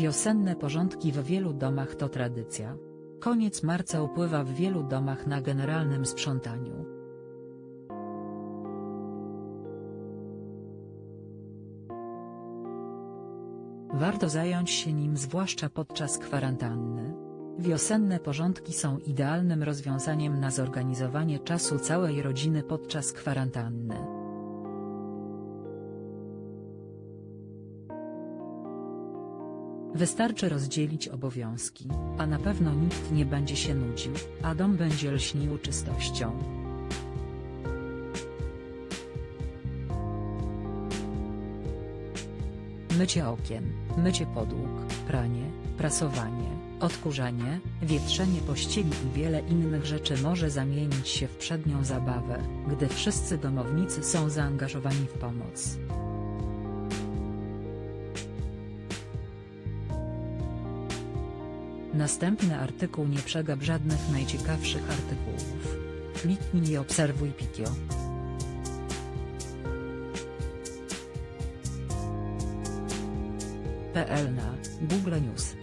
Wiosenne porządki w wielu domach to tradycja. Koniec marca upływa w wielu domach na generalnym sprzątaniu. Warto zająć się nim zwłaszcza podczas kwarantanny. Wiosenne porządki są idealnym rozwiązaniem na zorganizowanie czasu całej rodziny podczas kwarantanny. Wystarczy rozdzielić obowiązki, a na pewno nikt nie będzie się nudził, a dom będzie lśnił czystością. Mycie okien, mycie podłóg, pranie, prasowanie, odkurzanie, wietrzenie pościeli i wiele innych rzeczy może zamienić się w przednią zabawę, gdy wszyscy domownicy są zaangażowani w pomoc. Następny artykuł nie przegap żadnych najciekawszych artykułów. Kliknij i obserwuj Pikio. PL na Google News